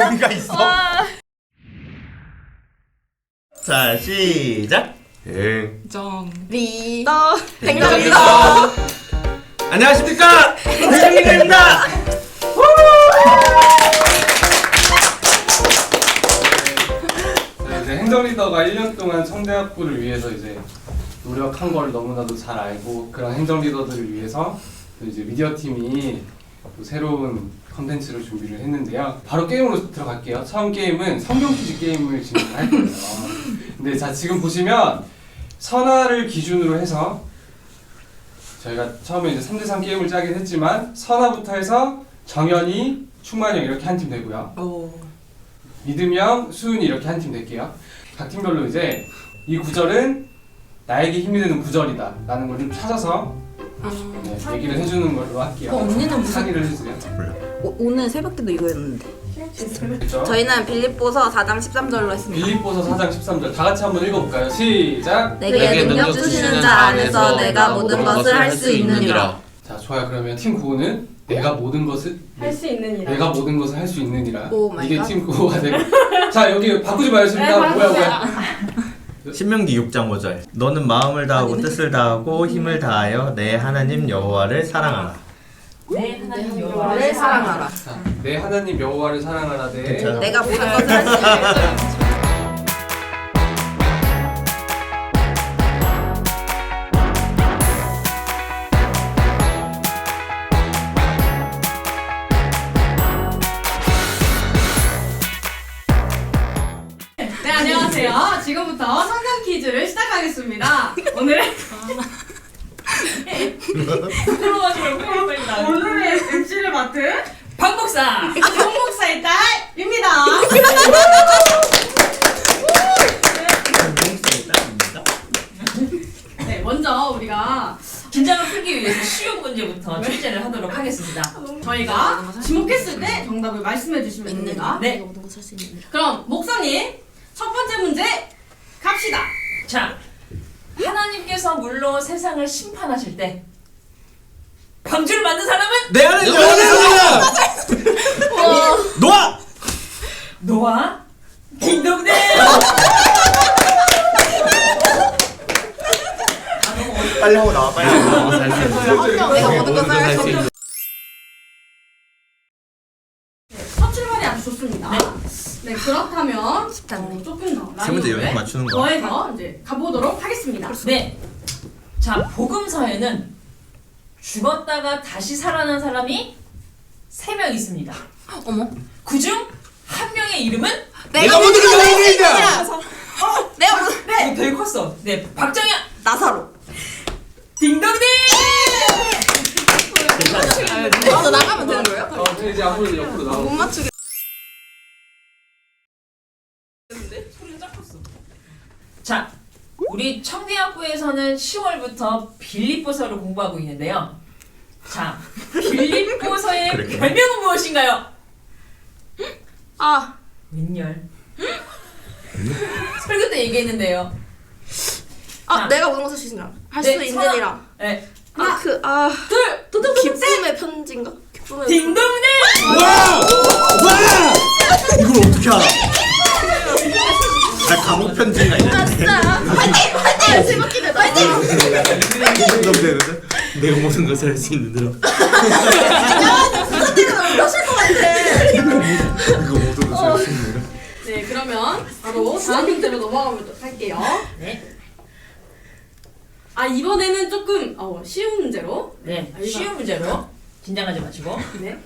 의미가 있어? 자 시작. 응. 정. 리더 행정리더. 안녕하십니까? 행정리더입니다. 네, 이제 행정리더가 1년 동안 청대학부를 위해서 이제 노력한 걸 너무나도 잘 알고 그런 행정리더들을 위해서 또 이제 미디어 팀이 또 새로운 컨텐츠를 준비를 했는데요. 바로 게임으로 들어갈게요. 처음 게임은 성경 퀴즈 게임을 진행을 할 거예요. 근데 자 지금 보시면 선화를 기준으로 해서 저희가 처음에 이제 3대3 게임을 짜긴 했지만 선화부터 해서 정연이, 충만형 이렇게 한 팀 되고요. 오. 믿음형, 수은이 이렇게 한 팀 될게요. 각 팀별로 이제 이 구절은 나에게 힘이 되는 구절이다 라는 걸 좀 찾아서 네, 얘기를 해주는 걸로 할게요. 어, 언니는 무슨- 상의를 해주세요. 오, 오늘 새벽 때도 이거였는데? 저희는 빌립보서 4장 13절로 했습니다 빌립보서 4장 13절 다 같이 한번 읽어볼까요? 시작! 내게 능력 주시는 자 안에서 내가 모든 것을 할 수 있느니라 자 좋아요 그러면 팀 구호는 내가 모든 것을 할 수 있는 일. 내가 모든 것을 할 수 있느니라 오 마이 이게 갓. 팀 구호가 되고 자 여기 바꾸지 네, 마셨습니다 뭐야 뭐야 신명기 6장 5절. 너는 마음을 다하고 뜻을 다하고 힘을 다하여 내 하나님 여호와를 사랑하라. 네, 하나님 여호와를 사랑하라 자, 내 하나님 여호와를 사랑하라 네 괜찮아. 내가 모든 것을 할수 있느니라 네 안녕하세요. 지금부터 성경 퀴즈를 시작하겠습니다. 오늘의 부끄러워하지 말고 빨리 빨리 나. 오늘의 MC를 맡은 박 목사. 정목사의 딸입니다. 네 먼저 우리가 긴장을 풀기 위해서 쉬운 문제부터 출제를 하도록 하겠습니다. 저희가 지목했을 때 정답을 말씀해 주시면 됩니다. 네. 그럼 목사님 첫 번째 문제 갑시다. 자, 하나님께서 물로 세상을 심판하실 때 방주를 만든 사람은 내 여호와를 사랑하라. 노아. 노아. 딩동댕. 빨리 하고 나와 빨리 하고 나와. 있는. 내가 모든 할수 있느니라 첫 출발이 아주 좋습니다. 네, 그렇다면 쉽잖네. 어, 조금 더세 문제 난이도를 영역 맞추는 거. 더해서 이제 가보도록 하겠습니다. 네. 자, 복음서에는 죽었다가 다시 살아난 사람이 세명 있습니다. 어머 그중 한 명의 이름은 내가 모든 것을 할수 있느니라 내가 모든 네. 되게 컸어. 네, 박정현. 나사로 딩동댕. 아, 너 나가면 되는 거예요? 어, 저 이제 앞으로 옆으로 나오고 못 맞추게 자, 우리 청대학부에서는 10월부터 빌립보서를 공부하고 있는데요. 자, 빌립보서의 그랬구나. 별명은 무엇인가요? 아 민열. 설교 때 얘기했는데요. 아, 자. 내가 모든 것을 할수 있느니라 할수 네, 있느니라 네, 아 그 아 둘, 도둑 기쁨의 편지인가? 기쁨의 딩동댕. 와! 와! 이걸 어떻게 알아? 나 감옥 편지가 있는데. 진짜 화이팅! 화이팅! 내가 모든 것을 할 수 있는 대로. 것 같아 이거 모든 것을 할 수 있는 대로. 네, 그러면 바로 다음 문제로 넘어가보도록 할게요. 네, 아 이번에는 조금 어, 쉬운 문제로. 네, 아, 쉬운 문제로 긴장하지 마시고. 네.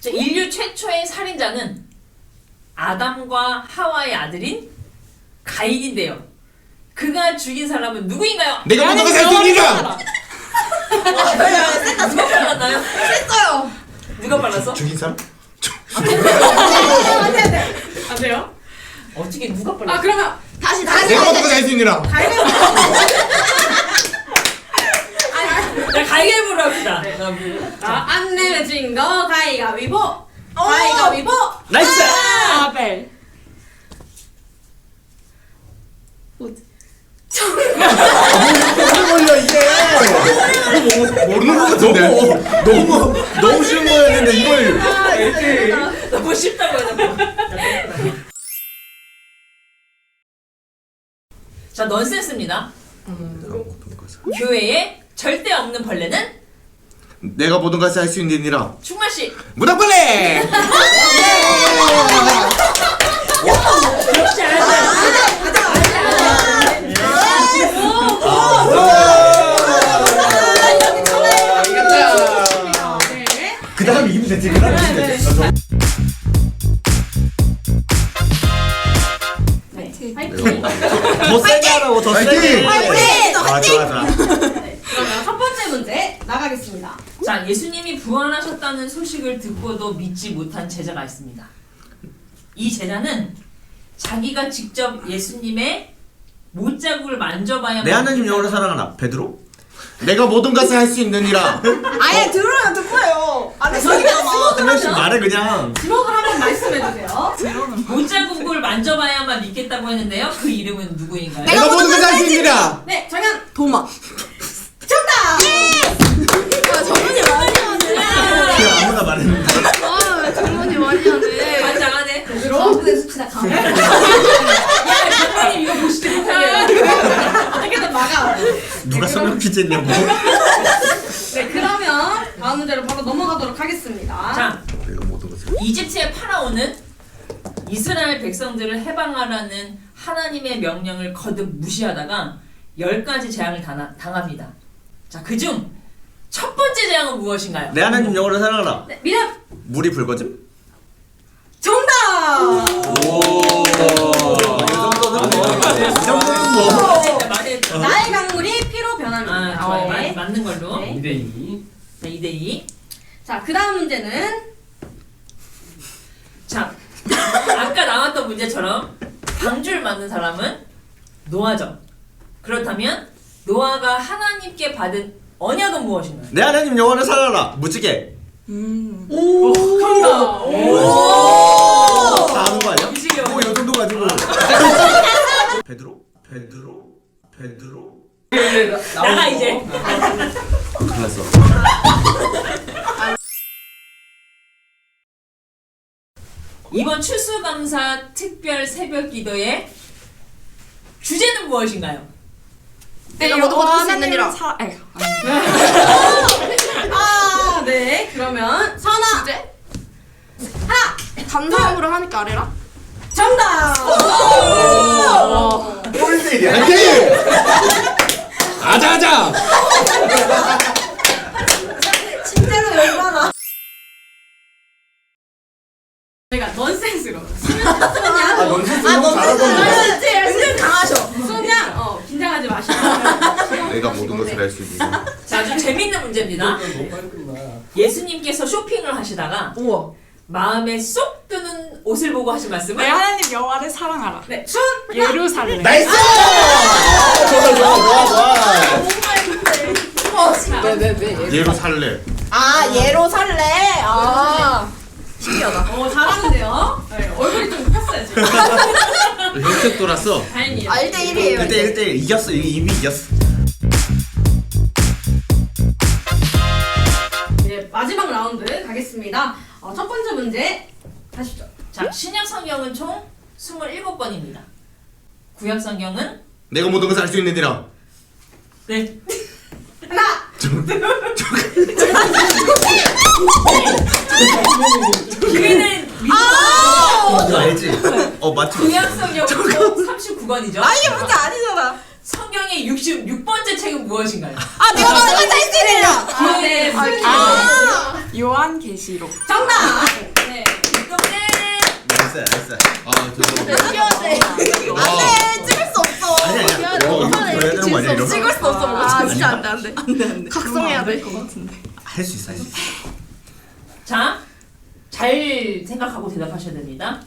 자, 인류 최초의 살인자는 아담과 하와의 아들인 가인인데요. 그가 죽인 사람은 누구인가요? 내가 모든 것을 있느니라. 누가 빨랐나요? 했어요 누가 빨랐어? 죽인 사람? 안 돼요? 어떻게 누가 빨랐어? 아 그러면 다시 다시 내가 모든 것을 할수 있느니라. 자, 가위바위보로 합시다. 네. 자, 뭐- 아, 안 내면 진거 가위가위보. 가위가위보. 나이스. 아벨. 뭐- 아, 뭐, 뭐, 모르는 거 같은데. 너무 너무 아, 쉬운 거였는데 이걸. 아, 너무 쉽다고 하잖아. 자, 넌센스입니다. 교회에 절대 없는 벌레는? 내가 보던 것이 할수 있느니라. 충만 씨. 무당벌레! 역시 알았어요. 어, 저- 네. 파이팅. 더 세게 하라고 더 세게 화이팅! 아 좋아 좋아 그러면 첫 번째 문제 나가겠습니다. 자, 예수님이 부활하셨다는 소식을 듣고도 믿지 못한 제자가 있습니다. 이 제자는 자기가 직접 예수님의 못자국을 만져봐야 내 하나님 영어로 사랑하나 베드로? 내가 모든 것을 할 수 있느니라. 아예 들어요 듣고요. 안한 했으니까. 명씩 말해 그냥 지목을 한번 말씀해 주세요. 못자국을 만져봐야만 믿겠다고 했는데요. 그 이름은 누구인가요? 내가 모든 것을 할 수 있느니라. 네, 정연 도마. 정답. 아 정문이 많이 하네. 그냥 아무나 말했는데 아 정문이 많이 하네. 반장하네. 가운데 수치다 가 장관님 이거 보시지 못하게. 어떻게든 막아. 누가 성형 퀴즈 했냐고 네, 그러면 다음 문제로 바로 넘어가도록 하겠습니다. 자, 내가. 이집트의 파라오는 이스라엘 백성들을 해방하라는 하나님의 명령을 거듭 무시하다가 열 가지 재앙을 당하, 당합니다. 자, 그중 첫 번째 재앙은 무엇인가요? 내 하나님 영어로 사랑하나 네, 미련 물이 붉어짐? 정답. 이 나의 강물이 피로 변합니다. 아. 네. 맞, 맞는 걸로. 네. 2대2 자, 2대2. 자, 그 다음 문제는 자, 아까 나왔던 문제처럼 방주를 만든 사람은 노아죠. 그렇다면 노아가 하나님께 받은 언약은 무엇인가요? 내 하나님 영어로 사랑하나 무지개 정답. 다 베드로? 베드로? 베드로? 나가 이제. 큰일 났어. 이번 추수감사 특별 새벽 기도의 주제는 무엇인가요? 내가 모든 것을 할수 있느니라. 아, 네. 그러면 선아. 주제? 감사함으로 하니까 아래라. 정답. 꼴대일이야 화이팅! 아자아자. 진짜로 열받아. 제가 넌센스로. 아 넌센스 아 너무 잘하던데 잘하던데. 은근 강하셔. 소냥, 어, 긴장하지 마시고. 내가 모든 것을 할 수 있느니라. 자, 아주 재밌는 문제입니다. 예수님께서 쇼핑을 하시다가 우와. 마음에 쏙 드는 옷을 보고 하신 말씀은 내 하나님 여호와를 사랑하라. 네, 순. 예루살렘. 나이스! 좋아 좋아 좋아 좋아 예루 살래. 아 얘로 살래. 아 신기하다. 어, 잘하는데요. 네, 얼굴이 좀 폈어요, 지금. 혈색 돌았어. 다행이에요. 아 1대 1이에요. 1대1 1대1 이겼어 이미 이겼어 네, 마지막 라운드 가겠습니다. 어, 첫 번째 문제 가시죠. 자, 신약 성경은 총 27권입니다. 구약 성경은 내가 모든 것을 할수 있느니라. 네. 하나, 기회는 이거 알지? 어 맞지? 구약 성경은 총 39권이죠. 아 이게 문제 아니잖아. 성경의 66번째 책은 무엇인가요? 아 내가 모든 것을 할수 있느니라. 아, 네, 아, 순. 아. 요한 계시록. 정답. 네. 이동네. 나이스 나이스 아 죄송합니다. 미안해. 안돼 찍을 수 없어. 아니 아니야 어, 이거 보여야 되는 거 아니야 이러면? 찍을 수 없어. 아, 진짜 안돼 안돼. 안돼 안돼. 각성해야 돼. 것 같은데. 할수 있어 할수 있어 자, 잘 생각하고 대답하셔야 됩니다.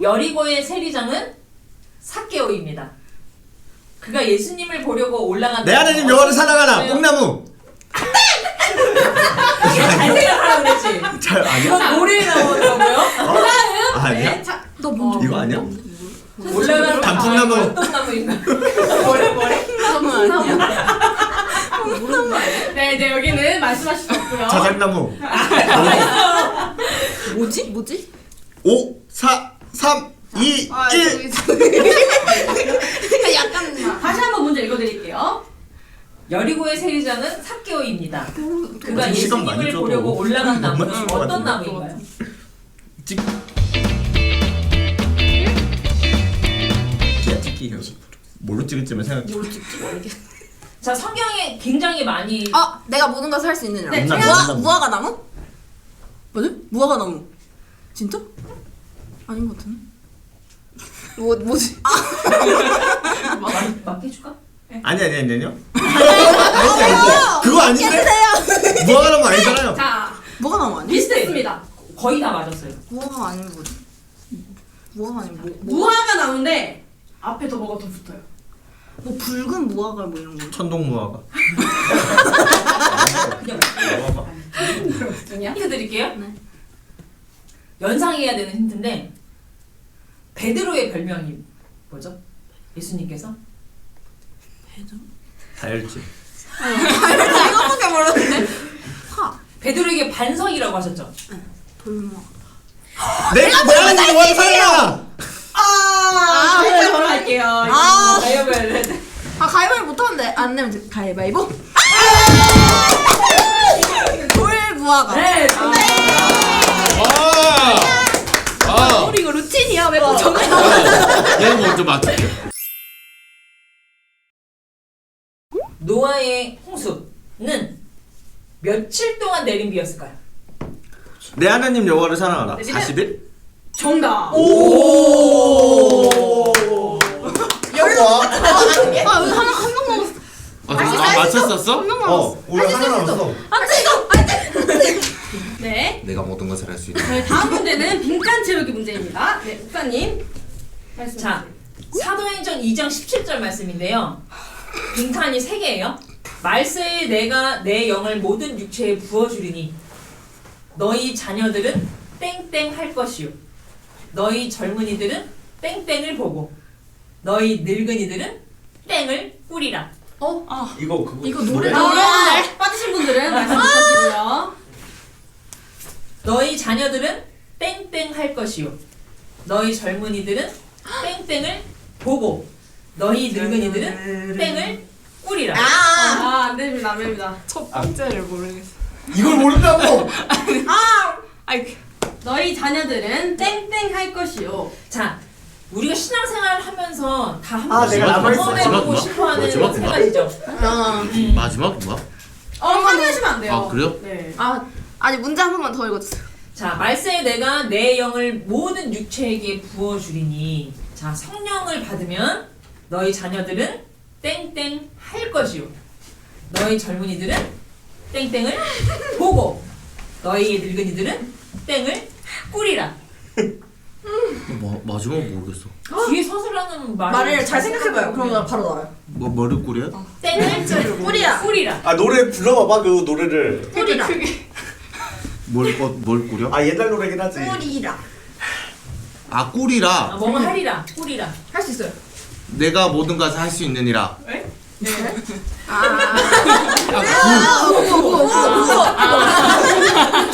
여리고의 세리장은 사케오입니다. 그가 예수님을 보려고 올라간 내 하나님 영어로 사랑하나 뽕나무 잘 생각하라고 그랬지. 잘 아니야? 모래에 나오더라고요. 아, 아니야? 네, 자, 너 뭔지 이거 아니야? 올라가는 단풍나무. 어떤 나무인가? 뭐래 뭐래? 나무 아니야? 네, 이제 여기는 말씀하실 수 없고요. 자작나무 뭐지? 뭐지? 5 4 3 2 아, 1 약간 다시 한번 문제 읽어드릴게요. 여리고의 세리자는 삭개오입니다. 그가 시간 많이 예수님을 줘도 보려고 올라간 나무는 어떤. 나무인가요? 찍 기야 찍기 뭘로 찍을지만 생각해 자 성경에 굉장히 많이 어, 내가 모든 것을 할 수 있느냐? 네, 무화 무화과 나무? 맞아? 무화과 나무. 진짜? 아닌 것 같은데. 뭐 뭐지? 막- 맡겨줄까? 아니 아니 아니 아니요 아니 아니 그거 아닌데 뭐하는 거 아니잖아요 자, 무화과 나무 아니? 비슷했습니다. 거의 다 맞았어요. 무화과 아니면 뭐지? 무화과 아니면 뭐? 무화가 나오는데 앞에 더 뭐가 더 붙어요. 뭐 붉은 무화과 뭐 이런 거. 천동 무화가 그냥 무화과 힌트 드릴게요. 네. 연상해야 되는 힌트인데 베드로의 별명이 뭐죠? 예수님께서 다혈질 이거밖에 모르는데. 파. 베드로에게 반성이라고 하셨죠. 돌무화. 내가 내가 원상이야 아, 그래, 저로 할게요. 아, 가위바위보 아 가위바위보 못하는데 안 내면 가위바위보. 돌무화과. 네. 아! 아! 우리 이거 루틴이야 왜꼭 정해? 내가 먼저 맞출게. 노아의 홍수는 며칠 동안 내린 비였을까요? 내 하나님 여호와를 사랑하라 네, 40일? 정답. 아 여기 하나 한명 먹었어. 아, 아 맞췄었어? 어 우리 하나 남았어 네. 내가 모든 것을 할 수 있는. 저희 다음 문제는 빈칸 채우기 문제입니다. 네. 말씀 자, 사도행전 2장 17절 말씀인데요. 빈칸이 3개예요. 말세에 내가 내 영을 모든 육체에 부어주리니 너희 자녀들은 땡땡 할 것이요. 너희 젊은이들은 땡땡을 보고 너희 늙은이들은 땡을 꾸리라. 이거 그거 이거 노래 아, 빠지신 분들은 말씀하시고요. 너희 자녀들은 땡땡 할 것이요. 너희 젊은이들은 땡땡을 보고 너희 늙은이들은 땡을 꾸리라. 아, 안 됩니다, 안 됩니다. 첫 번째를 모르겠어. 이걸 모른다고 아이 너희 자녀들은 땡땡 할 것이요. 자, 우리가 신앙생활 하면서 다 한 아, 번씩 내가 남아있어. 경험해보고 마지막 싶어하는 마지막 세 가지죠. 어. 마지막 뭐야? 어, 화내시면 안 돼요. 아, 그래요? 네. 아 아니 문제 한 번만 더 읽어주세요. 자, 말세에 내가 내 영을 모든 육체에게 부어주리니 자, 성령을 받으면 너희 자녀들은 땡땡 할 것이요. 너희 젊은이들은 땡땡을 보고 너희 늙은이들은 땡을 꾸리라. 뭐 마지막 모르겠어. 뒤에 서술하는 말을, 말을 잘 생각해봐요. 그럼 나 바로 나와요. 뭐 머리 꾸려? 땡을 꾸리라. 꾸리라. 아 노래 불러봐봐 그 노래를 뿌리라. 뭘, 어, 뭘 꾸려? 아 옛날 노래긴 하지 뿌리라. 아 아, 꾸리라. 뭐뭐 하리라. 꾸리라. 할 수 있어요. 내가 모든 것을 할 수 있느니라.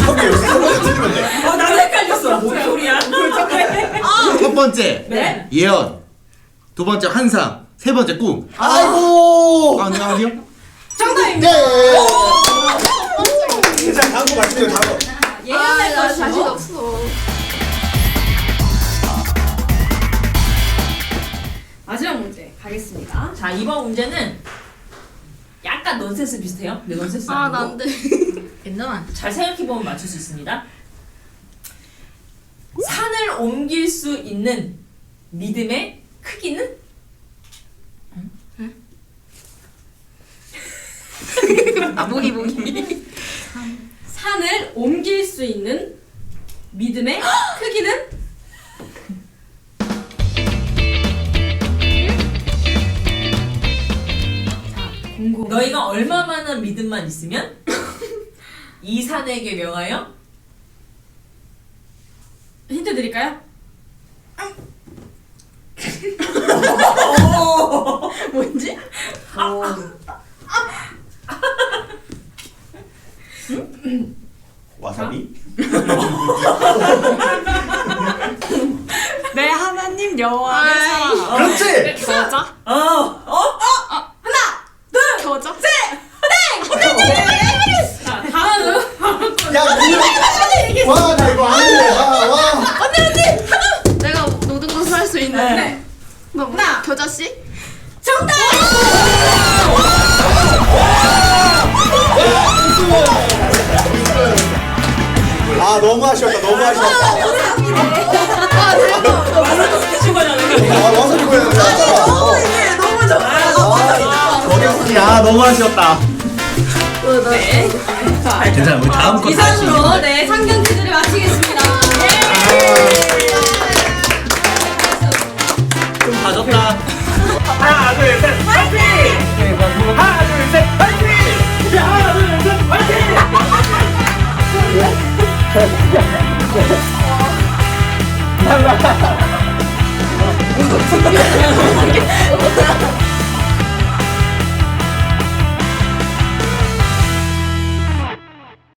저기 여기서 한번 틀리면 돼 어, 나도 헷갈렸어. 뭔 소리야? 첫 번째 네. 예언. 두 번째 환상. 세 번째 꿈. 아이고 아니 아니요? 정답입니다. 자 다음 거 말씀해요 다음 거 예언할 아, 나 것이요. 자신 없어. 마지막 문제 가겠습니다. 자 이번 문제는 약간 넌센스 비슷해요. 근데 넌센스 아, 아니고 난데. 괜찮아. 잘 생각해 보면 맞출 수 있습니다. 산을 옮길 수 있는 믿음의 크기는 아, 보기 보기. 산을 옮길 수 있는 믿음의 크기는 너희가 얼마만한 믿음만 있으면 이 산에게 명하여 힌트 드릴까요? 뭔지? 와사비 내 하나님 여호와를 사랑하라. 그렇지. 겨자? 어, 어? 겨자? 자 다음 야, 이거. 와, 나 이거 아닌데. 와, 와. 내가 모든 것을 할 수 있는. 네. 너 뭐? 겨자 씨? 아, 너무 아쉬웠다. 너무 아쉬웠다. 해준 거잖아. 아, 와서 이거 해야 돼. 너무 이게 너무 좋아. 야 너무 아쉬웠다. 네. 괜찮아 우리 다음 거. 이상으로 네 상경 퀴즈를 마치겠습니다. 좀 봐줬다. 하나, 둘, 셋, 파이팅! 하나, 둘, 셋, 파이팅! 하나, 둘, 셋, 파이팅!